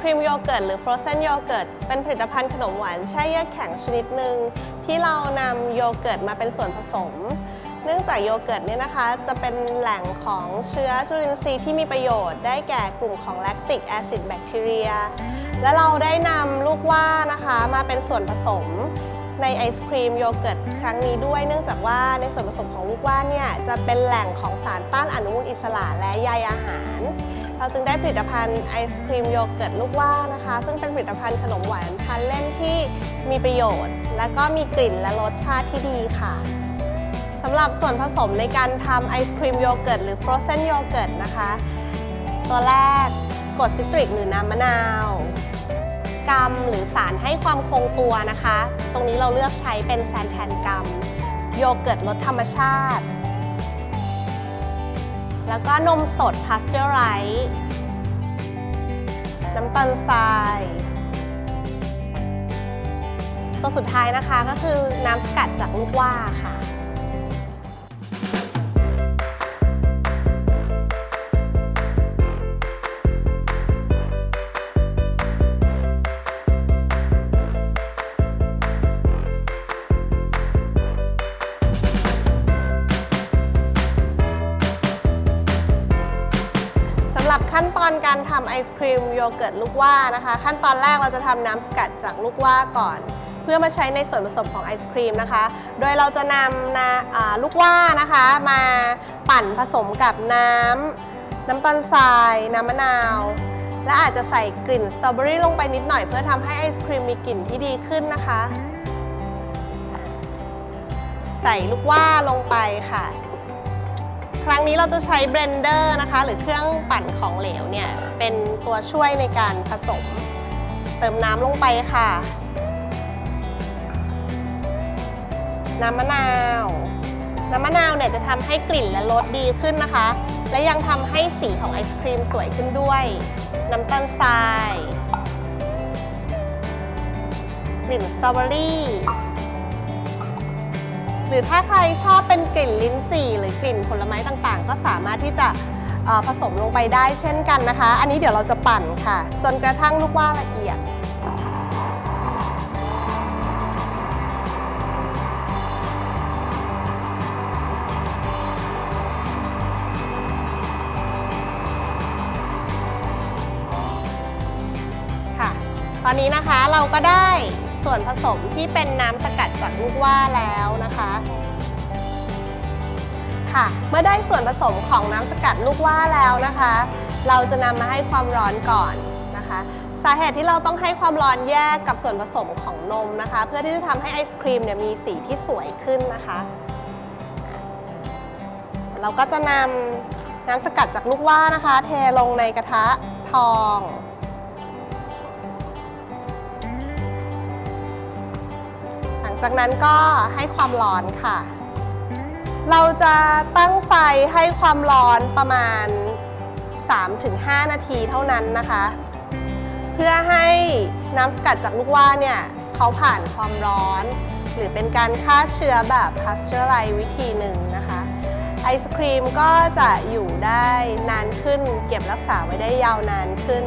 ครีมโยเกิร์ตหรือฟรอเซนโยเกิร์ตเป็นผลิตภัณฑ์ขนมหวานแช่เยือกแข็งชนิดหนึ่งที่เรานำโยเกิร์ตมาเป็นส่วนผสม เนื่องจากโยเกิร์ตเนี่ยนะคะ จะเป็นแหล่งของเชื้อจุลินทรีย์ที่มีประโยชน์ได้แก่กลุ่มของแลคติกแอซิดแบคทีเรีย และเราได้นำลูกว่านะคะมาเป็นส่วนผสมในไอศครีมโยเกิร์ตครั้งนี้ด้วย เนื่องจากว่าในส่วนผสมของลูกว่านเนี่ยจะเป็นแหล่งของสารต้านอนุมูลอิสระและใยอาหาร เราจึงได้ผลิตภัณฑ์ไอศครีมโยเกิร์ตลูกว่านะคะ ซึ่งเป็นผลิตภัณฑ์ขนมหวานทานเล่นที่มีประโยชน์ และก็มีกลิ่นและรสชาติที่ดีค่ะสำหรับส่วนผสมในการทำไอศครีมโยเกิร์ตหรือฟรอเซนโยเกิร์ตนะคะ ตัวแรกกรดซิตริกหรือน้ำมะนาวกรัมหรือสารให้ความคงตัวนะคะ ตรงนี้เราเลือกใช้เป็นแซนแทนกรัมโยเกิร์ตรสธรรมชาติ แล้วก็นมสดพาสเจอร์ไรส์น้ำตาลทราย ตัวสุดท้ายนะคะก็คือน้ำสกัดจากลูกว่าค่ะ ตอนการทำไอศครีมโยเกิร์ตลูกว่านะคะ ขั้นตอนแรกเราจะทำน้ำสกัดจากลูกว่าก่อน เพื่อมาใช้ในส่วนผสมของไอศครีมนะคะ โดยเราจะนำนะลูกว่านะคะมาปั่นผสมกับน้ำน้ำตาลทราย น้ำมะนาว และอาจจะใส่กลิ่นสตรอเบอรี่ลงไปนิดหน่อยเพื่อทำให้ไอศครีมมีกลิ่นที่ดีขึ้นนะคะ ใส่ลูกว่าลงไปค่ะ ครั้งนี้เราจะใช้เบรนเดอร์นะคะ หรือเครื่องปั่นของเหลวเนี่ย เป็นตัวช่วยในการผสม เติมน้ำลงไปค่ะ น้ำมะนาว น้ำมะนาวเนี่ยจะทำให้กลิ่นและรสดีขึ้นนะคะ และยังทำให้สีของไอศครีมสวยขึ้นด้วย น้ำตาลทราย กลิ่นสตรอเบอรี่ หรือถ้าใครชอบเป็นกลิ่นลิ้นจี่ หรือกลิ่นผลไม้ต่างๆ ก็สามารถที่จะผสมลงไปได้เช่นกันนะคะ อันนี้เดี๋ยวเราจะปั่นค่ะ จนกระทั่งลูกว่าละเอียดค่ะตอนนี้นะคะเราก็ได้ ส่วนผสมที่เป็นน้ำสกัดจากลูกว่าแล้วนะคะค่ะ เมื่อได้ส่วนผสมของน้ำสกัดลูกว่าแล้วนะคะ เราจะนำมาให้ความร้อนก่อนนะคะ สาเหตุที่เราต้องให้ความร้อนแยกกับส่วนผสมของนมนะคะ เพื่อที่จะทำให้ไอศครีมเนี่ยมีสีที่สวยขึ้นนะคะ เราก็จะนำน้ำสกัดจากลูกว่านะคะ เทลงในกระทะทอง จากนั้นก็ให้ความร้อนค่ะ เราจะตั้งไฟให้ความร้อนประมาณ 3-5 นาทีเท่านั้นนะคะ เพื่อให้น้ำสกัดจากลูกว่าเนี่ยเขาผ่านความร้อน หรือเป็นการฆ่าเชื้อแบบพาสเจอร์ไ e วิธีหนึ่งนะคะ ไอศครีมก็จะอยู่ได้นานขึ้น เก็บรักษาไว้ได้ยาวนานขึ้น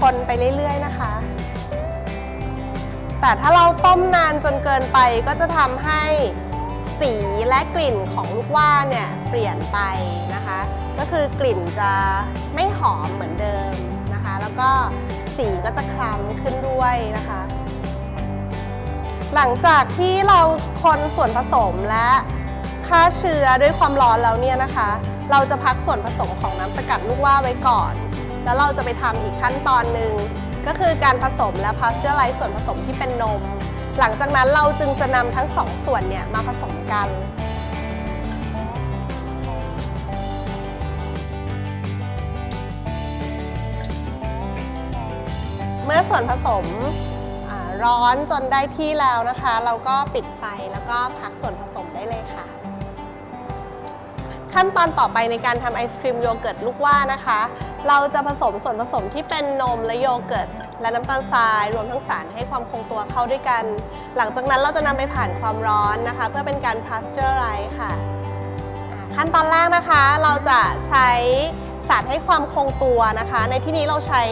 คนไปเรื่อยๆนะคะ แต่ถ้าเราต้มนานจนเกินไปก็จะทำให้สีและกลิ่นของลูกว่าเนี่ยเปลี่ยนไปนะคะ ก็คือกลิ่นจะไม่หอมเหมือนเดิมนะคะ แล้วก็สีก็จะคล้ำขึ้นด้วยนะคะ หลังจากที่เราคนส่วนผสมและฆ่าเชื้อด้วยความร้อนแล้วเนี่ยนะคะ เราจะพักส่วนผสมของน้ำสกัดลูกว่าไว้ก่อน แล้วเราจะไปทำอีกขั้นตอนหนึ่ง ก็คือการผสมและพาสเจอร์ไลซ์ส่วนผสมที่เป็นนม หลังจากนั้นเราจึงจะนำทั้งสองส่วนเนี่ยมาผสมกันเมื่อส่วนผสมร้อนจนได้ที่แล้วนะคะ เราก็ปิดไฟแล้วก็พักส่วนผสมได้เลยค่ะ ขั้นตอนต่อไปในการทำไอศครีมโยเกิร์ตลูกว่านะคะ เราจะผสมส่วนผสมที่เป็นนมและโยเกิร์ตและน้ำตาลทรายรวมทั้งสารให้ความคงตัวเข้าด้วยกัน หลังจากนั้นเราจะนำไปผ่านความร้อนนะคะ เพื่อเป็นการพาสเจอร์ไรค่ะ ขั้นตอนแรกนะคะ เราจะใช้สารให้ความคงตัวนะคะ ในที่นี้เราใช้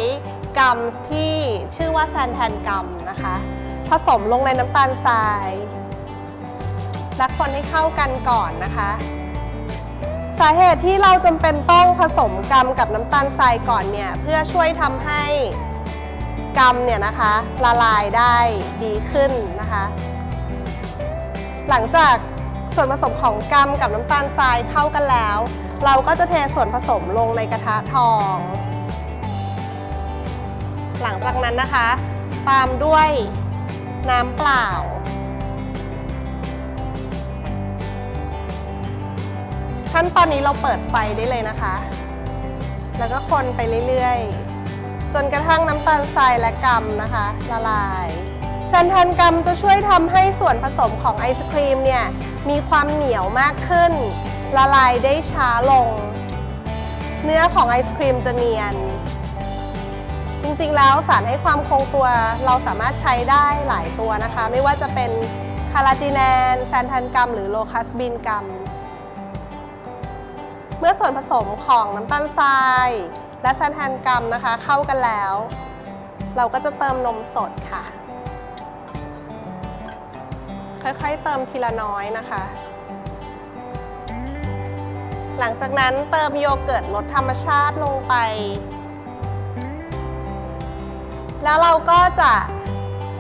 กรัมที่ชื่อว่าแซนแทนกรัมนะคะ ผสมลงในน้ำตาลทรายและคนให้เข้ากันก่อนนะคะ สาเหตุที่เราจำเป็นต้องผสมกรัมกับน้ำตาลทรายก่อนเนี่ยเพื่อช่วยทำให้กรัมเนี่ยนะคะละลายได้ดีขึ้นนะคะ หลังจากส่วนผสมของกรัมกับน้ำตาลทรายเข้ากันแล้ว เราก็จะเทส่วนผสมลงในกระทะทอง หลังจากนั้นนะคะ ตามด้วยน้ำเปล่า ขั้นตอนนี้เราเปิดไฟได้เลยนะคะ แล้วก็คนไปเรื่อยๆ จนกระทั่งน้ำตาลทรายและกรัมนะคะ ละลายแซนแทนกรัมจะช่วยทำให้ส่วนผสมของไอศครีมเนี่ยมีความเหนียวมากขึ้น ละลายได้ช้าลง เนื้อของไอศครีมจะเนียน จริงๆแล้วสารให้ความคงตัวเราสามารถใช้ได้หลายตัวนะคะ ไม่ว่าจะเป็นคาราจีแนนแซนแทนกรัมหรือโลคัสบินกรั มเมื่อส่วนผสมของน้ำตาลทราย และแซนแทนกรัมนะคะ เข้ากันแล้ว เราก็จะเติมนมสดค่ะ ค่อยๆเติมทีละน้อยนะคะ หลังจากนั้นเติมโยเกิร์ตรสธรรมชาติลงไป แล้วเราก็จะ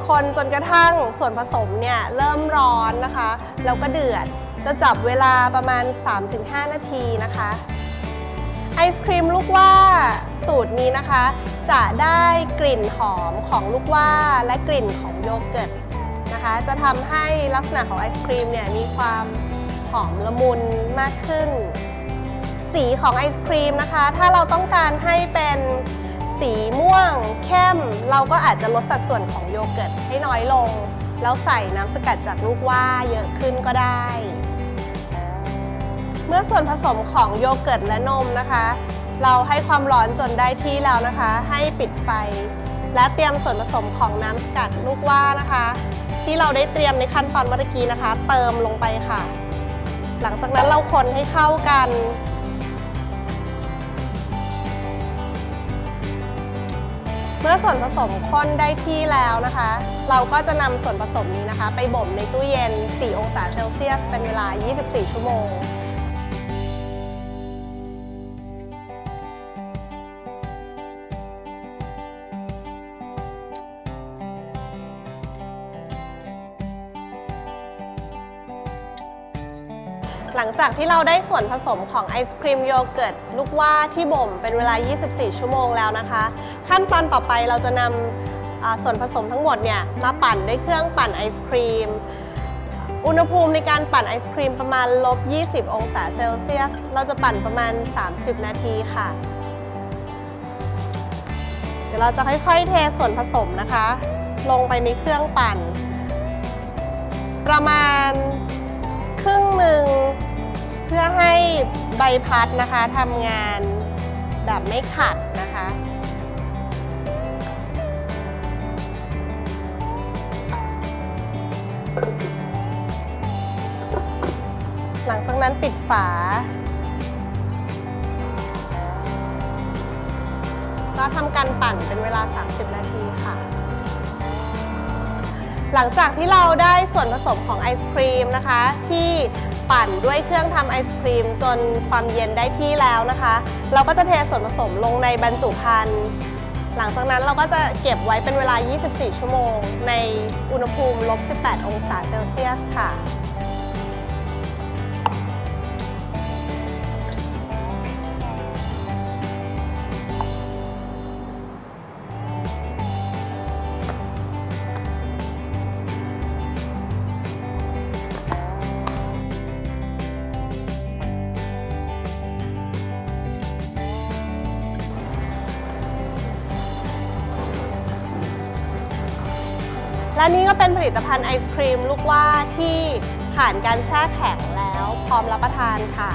คนจนกระทั่งส่วนผสมเนี่ยเริ่มร้อนนะคะ แล้วก็เดือด จะจับเวลาประมาณ 3-5 นาทีนะคะ ไอศครีมลูกว่าสูตรนี้นะคะ จะได้กลิ่นหอมของลูกว่าและกลิ่นของโยเกิร์ตนะคะ จะทำให้ลักษณะของไอศครีมเนี่ยมีความหอมละมุนมากขึ้น สีของไอศครีมนะคะ ถ้าเราต้องการให้เป็นสีม่วงเข้ม เราก็อาจจะลดสัดส่วนของโยเกิร์ตให้น้อยลง แล้วใส่น้ำสกัดจากลูกว่าเยอะขึ้นก็ได้ เมื่อส่วนผสมของโยเกิร์ตและนมนะคะ เราให้ความร้อนจนได้ที่แล้วนะคะ ให้ปิดไฟ และเตรียมส่วนผสมของน้ำสกัดลูกว่านะคะ ที่เราได้เตรียมในขั้นตอนเมื่อกี้นะคะ เติมลงไปค่ะ หลังจากนั้นเราคนให้เข้ากันเมื่อส่วนผสมข้นได้ที่แล้วนะคะ เราก็จะนำส่วนผสมนี้นะคะ ไปบ่มในตู้เย็น 4 องศาเซลเซียส เป็นเวลา 24 ชั่วโมง หลังจากที่เราได้ส่วนผสมของไอศครีมโยเกิร์ตลูกว่าที่บ่มเป็นเวลา 24 ชั่วโมงแล้วนะคะ ขั้นตอนต่อไปเราจะนำอ่าส่วนผสมทั้งหมดเนี่ยมาปั่นด้วยเครื่องปั่นไอศครีม อุณหภูมิในการปั่นไอศครีมประมาณลบ 20 องศาเซลเซียส เราจะปั่นประมาณ 30 นาทีค่ะ เดี๋ยวเราจะค่อยๆเทส่วนผสมนะคะ ลงไปในเครื่องปั่น ประมาณครึ่งหนึ่ง เพื่อให้ใบพัดนะคะทำงานแบบไม่ขัดนะคะ หลังจากนั้นปิดฝา ก็ทำการปั่นเป็นเวลา 30 นาทีค่ะ หลังจากที่เราได้ส่วนผสมของไอศครีมนะคะที่ ปั่นด้วยเครื่องทำไอศครีมจนความเย็นได้ที่แล้วนะคะ เราก็จะเทส่วนผสมลงในบรรจุภัณฑ์หลังจากนั้นเราก็จะเก็บไว้เป็นเวลา 24 ชั่วโมง ในอุณหภูมิลบ 18 องศาเซลเซียสค่ะ และนี่ก็เป็นผลิตภัณฑ์ไอศครีมลูกว่าที่ผ่านการแช่แข็งแล้วพร้อมรับประทานค่ะ